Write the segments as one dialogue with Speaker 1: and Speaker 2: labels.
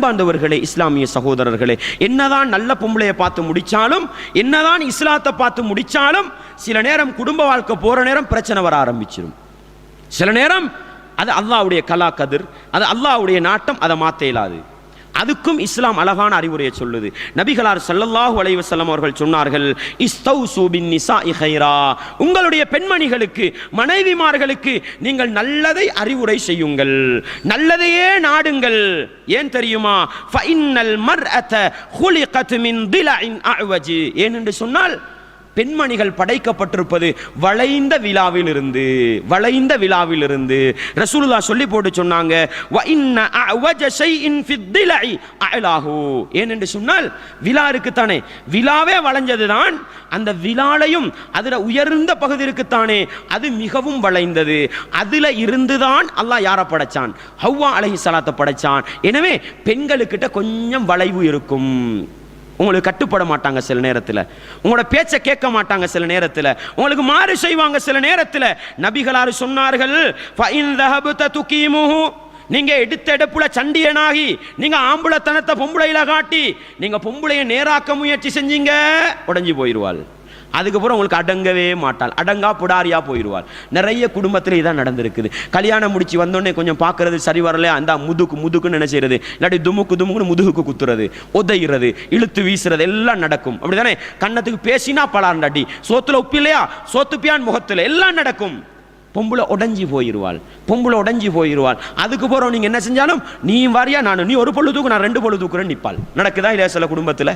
Speaker 1: அன்பாண்டவர்களே இஸ்லாமிய சகோதரர்களே என்னதான் நல்ல பொம்பளையை பார்த்து முடிச்சாலும் என்னதான் இஸ்லாத்தை பார்த்து முடிச்சாலும் சில நேரம் குடும்ப வாழ்க்கை போற நேரம் பிரச்சனை வர ஆரம்பிச்சிடும் சில நேரம் அது அல்லாவுடைய கலா கதிர் அது அல்லாஹ்வுடைய நாட்டம் அதை மாற்ற இயலாது. அதுக்கும் இஸ்லாம் அழகான அறிவுரையை சொல்லுது. நபிகளார் சல்லல்லாஹு அலைவசல்லம் அவர்கள் சொன்னார்கள் இஸ்தௌ சூபின் நிசா இஹைரா உங்களுடைய பெண்மணிகளுக்கு மனைவிமார்களுக்கு நீங்கள் நல்லதை அறிவுரை செய்யுங்கள். நல்லதையே நாடுங்கள். ஏன் தெரியுமா? ஃபஇன்னல் மர்அத ஹுலிகத் மின் திலஇன் அஅவஜ். ஏனென்று சொன்னால் பெண்மணிகள் படைக்கப்பட்டிருப்பது வளைந்த விழாவிலிருந்து வளைந்த விழாவிலிருந்து. ரசூலுல்லா சொல்லி போட்டு சொன்னாங்க "வ ஏனென்று சொன்னால் விழா இருக்குத்தானே. விழாவே வளைஞ்சதுதான் அந்த விழாலையும் அதில் உயர்ந்த பகுதி இருக்குத்தானே. அது மிகவும் வளைந்தது. அதில் இருந்துதான் அல்லாஹ் யாரை படைச்சான்? ஹவ்வா அலைஹி சலாத்தை படைச்சான். எனவே பெண்களுக்கிட்ட கொஞ்சம் வளைவு இருக்கும். உங்களுக்கு கட்டுப்பட மாட்டாங்க சில நேரத்தில். உங்களோட பேச்சை கேட்க மாட்டாங்க சில நேரத்தில். உங்களுக்கு மாறு செய்வாங்க சில நேரத்தில். நபிகளாறு சொன்னார்கள் நீங்க எடுத்த எடுப்புல சண்டியனாகி நீங்கள் ஆம்பளை தனத்தை பொம்பளையில காட்டி நீங்கள் பொம்பளையை நேராக்க முயற்சி செஞ்சீங்க உடஞ்சி போயிடுவாள் அதுக்கப்புறம் உங்களுக்கு அடங்கவே மாட்டாள். அடங்கா புடாரியாக போயிடுவாள் நிறைய குடும்பத்தில் இதான் நடந்திருக்குது. கல்யாணம் முடிச்சு வந்தோடனே கொஞ்சம் பார்க்கறது சரி வரல அந்த முதுக்கு முதுக்குன்னு நினைச்சிருது இல்லாட்டி துமுக்கு துமுக்குன்னு முதுகுக்கு குத்துறது உதைகிறது இழுத்து வீசுறது எல்லாம் நடக்கும். அப்படிதானே கன்னத்துக்கு பேசினா பலாண்டாட்டி சோத்துல உப்பு இல்லையா சோத்துப்பியான் முகத்தில். எல்லாம் நடக்கும். பொம்பளை உடஞ்சி போயிடுவாள் பொம்பளை உடஞ்சி போயிடுவாள் அதுக்கு போகிறோம் நீங்கள் என்ன செஞ்சாலும் நீ வாரியா நான். நீ ஒரு பொழுது தூக்கு நான் ரெண்டு பொழுது தூக்குறேன் நிற்பாள் நடக்குதா இல்லையா சில குடும்பத்தில்?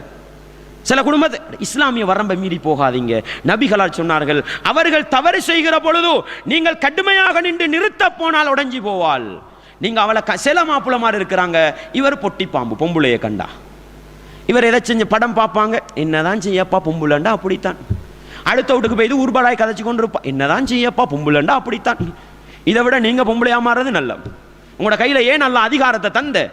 Speaker 1: சில குடும்பத்தை இஸ்லாமிய வரம்பை மீறி போகாதீங்க. நபிகளால் சொன்னார்கள் அவர்கள் தவறு செய்கிற பொழுது நீங்கள் கடுமையாக நின்று நிறுத்த போனால் உடஞ்சி போவாள். நீங்க அவளை க- சில மாப்பிள்ள மாதிரி இருக்கிறாங்க. இவர் பொட்டி பாம்பு பொம்புளைய கண்டா. இவர் எதை செஞ்ச படம் பார்ப்பாங்க? என்னதான் செய்யப்பா பொம்புலண்டா அப்படித்தான். அடுத்த வீட்டுக்கு போய் ஊர்பாடாய் கதைச்சு கொண்டு இருப்பா என்னதான் செய்யப்பா பொம்புலண்டா அப்படித்தான். இதை விட நீங்க பொம்பளையா மாறுறது நல்ல உங்களோட கையில ஏன் நல்ல அதிகாரத்தை தந்த?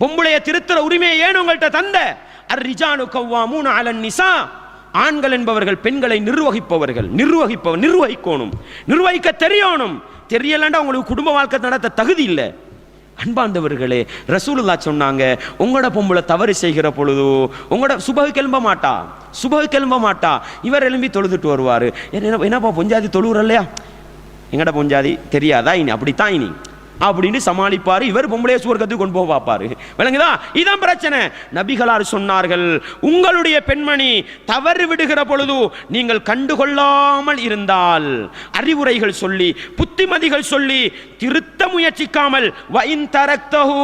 Speaker 1: பொம்பளையை திருத்துற உரிமையை ஏன் உங்கள்கிட்ட தந்த? அர் ரிஜானு மூணு அலன் நிசா. ஆண்கள் என்பவர்கள் பெண்களை நிர்வகிப்பவர்கள் நிர்வகிப்பவர் நிர்வகிக்கணும். நிர்வகிக்க தெரியணும். தெரியலண்டா உங்களுக்கு குடும்ப வாழ்க்கை நடத்த தகுதி இல்லை. அன்பாந்தவர்களே ரசூலுல்லா சொன்னாங்க உங்களோட பொம்பளை தவறு செய்கிற பொழுதோ உங்களோட சுபகு கிளம்ப மாட்டா. சுபகு கிளம்ப மாட்டா. இவர் எழும்பி தொழுதுட்டு வருவார். என்ன என்னப்பா பொஞ்சாதி தொழுவுற இல்லையா எங்கட பொஞ்சாதி தெரியாதா இனி? அப்படித்தான் இனி. அப்படின்னு சமாளிப்பார். இவர் பொம்பளைய சுவர்க்கத்துக்கு கொண்டு போக பார்ப்பார். விளங்குதா? இதான் பிரச்சனை. நபிகளார் சொன்னார்கள் உங்களுடைய பெண்மணி தவறு விடுகிற பொழுது நீங்கள் கண்டுகொள்ளாமல் இருந்தால் அறிவுரைகள் சொல்லி புத்திமதிகள் சொல்லி திருத்த முயற்சிக்காமல் வைன் தரக்தஹு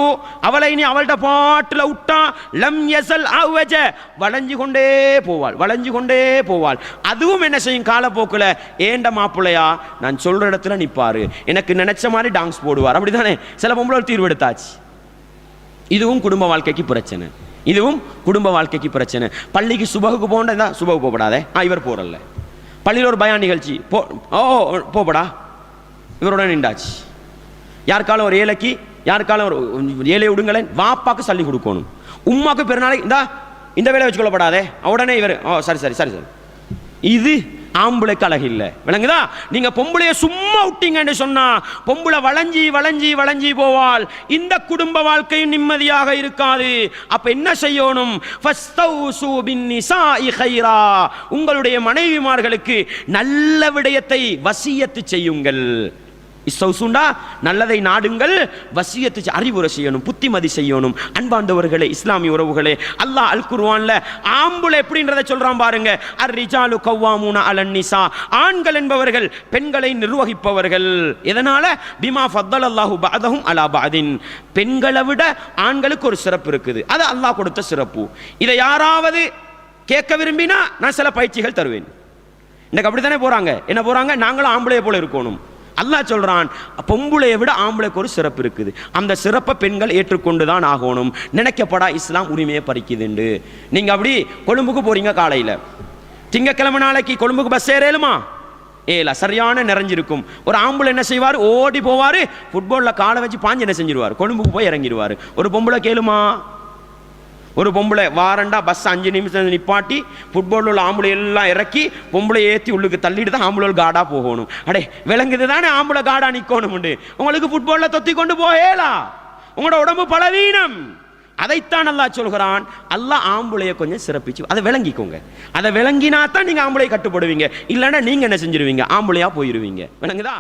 Speaker 1: அவளை நீ அவள்கிட்ட பாட்டில் விட்டா லம் எசல் அவஜ வளைஞ்சு கொண்டே போவாள் வளைஞ்சு கொண்டே போவாள். அதுவும் என்ன செய்யும் காலப்போக்கில் ஏண்ட மாப்பிள்ளையா நான் சொல்ற இடத்துல நிற்பாரு எனக்கு நினைச்ச மாதிரி டான்ஸ் போடுவார். அப்படித்தானே? சில பொம்பளை தீர்வெடுத்தாச்சு தீர்வு எடுத்தாச்சு. இதுவும் குடும்ப வாழ்க்கைக்கு பிரச்சனை. இதுவும் குடும்ப வாழ்க்கைக்கு பிரச்சனை. பள்ளிக்கு சுபகுக்கு போகண்டா சுபகு போகப்படாதே. ஆ இவர் போகிறல்ல பள்ளியில் ஒரு பயான் நிகழ்ச்சி. போ ஓ போப்படா. இவரோட நின்றாச்சு. யாருக்காலும் ஒரு ஏழைக்கு யாருக்காலும் ஒரு ஏழை விடுங்களேன். வாப்பாக்கு சல்லி கொடுக்கணும். உம்மாக்கு பெருநாளைக்கு இந்தா இந்த வேலை வச்சுக்கொள்ளப்படாதே. உடனே இவர் ஓ சரி சரி சரி சரி. இது ஆம்பளைக்கு அழகு இல்லை. விளங்குதா? நீங்க பொம்பளைய சும்மா விட்டீங்கன்னு சொன்னா பொம்பளை வளைஞ்சி வளைஞ்சி வளைஞ்சி போவாள். இந்த குடும்ப வாழ்க்கையும் நிம்மதியாக இருக்காது. அப்ப என்ன செய்யணும்? உங்களுடைய மனைவிமார்களுக்கு நல்ல விடயத்தை வசியத்து செய்யுங்கள். இஸ்ஸௌசுண்டா நல்லதை நாடுங்கள் வசியத்து அறிவுரை செய்யணும் புத்திமதி செய்யணும். அன்பாண்டவர்களே இஸ்லாமிய உறவுகளே அல்லாஹ் அல் குர்ஆன்ல ஆம்புல எப்படின்றத சொல்றான் பாருங்க. அர் ரிஜாலு கவ்வாமூன அலன் நிசா ஆண்கள் என்பவர்கள் பெண்களை நிர்வகிப்பவர்கள். எதனால? பிமா ஃபத்தல் அல்லாஹு பாதகும் அலா பாதின் பெண்களை விட ஆண்களுக்கு ஒரு சிறப்பு இருக்குது. அது அல்லாஹ் கொடுத்த சிறப்பு. இதை யாராவது கேட்க விரும்பினா நான் சில பயிற்சிகள் தருவேன். இன்னைக்கு அப்படித்தானே போறாங்க. என்ன போறாங்க? நாங்களும் ஆம்பளைய போல இருக்கணும். அல்லாஹ் சொல்கிறான் பொம்பளையை விட ஆம்பளைக்கு ஒரு சிறப்பு இருக்குது. அந்த சிறப்பை பெண்கள் ஏற்றுக்கொண்டு தான் ஆகணும். நினைக்கப்படா இஸ்லாம் உரிமையை பறிக்குதுண்டு. நீங்கள் அப்படி கொழும்புக்கு போகிறீங்க காலையில். திங்கக்கிழமை நாளைக்கு கொழும்புக்கு பஸ் ஏறேலுமா ஏல சரியான நிறைஞ்சிருக்கும். ஒரு ஆம்பளை என்ன செய்வார்? ஓடி போவார். ஃபுட்பாலில் காலை வச்சு பாஞ்சு என்ன செஞ்சிருவார்? கொழும்புக்கு போய் இறங்கிடுவார். ஒரு பொம்பளை கேளுமா? ஒரு பொம்பளை வாரண்டா பஸ் அஞ்சு நிமிஷம் நிப்பாட்டி ஃபுட்பாலில் உள்ள ஆம்பளை எல்லாம் இறக்கி பொம்பளை ஏற்றி உள்ளுக்கு தள்ளிட்டு தான் ஆம்பளை காடாக போகணும். அடே விளங்குது தானே ஆம்பளை காடாக நிற்கணும் உங்களுக்கு ஃபுட்பாலில் தொத்தி கொண்டு போகலா? உங்களோட உடம்பு பலவீனம். அதைத்தான் நல்லா சொல்கிறான். அல்லா ஆம்புளைய கொஞ்சம் சிறப்பிச்சு அதை விளங்கிக்கோங்க. அதை விளங்கினா தான் நீங்கள் ஆம்பளை கட்டுப்படுவீங்க. இல்லைன்னா நீங்கள் என்ன செஞ்சிருவீங்க? ஆம்பளையா போயிடுவீங்க விளங்குதா?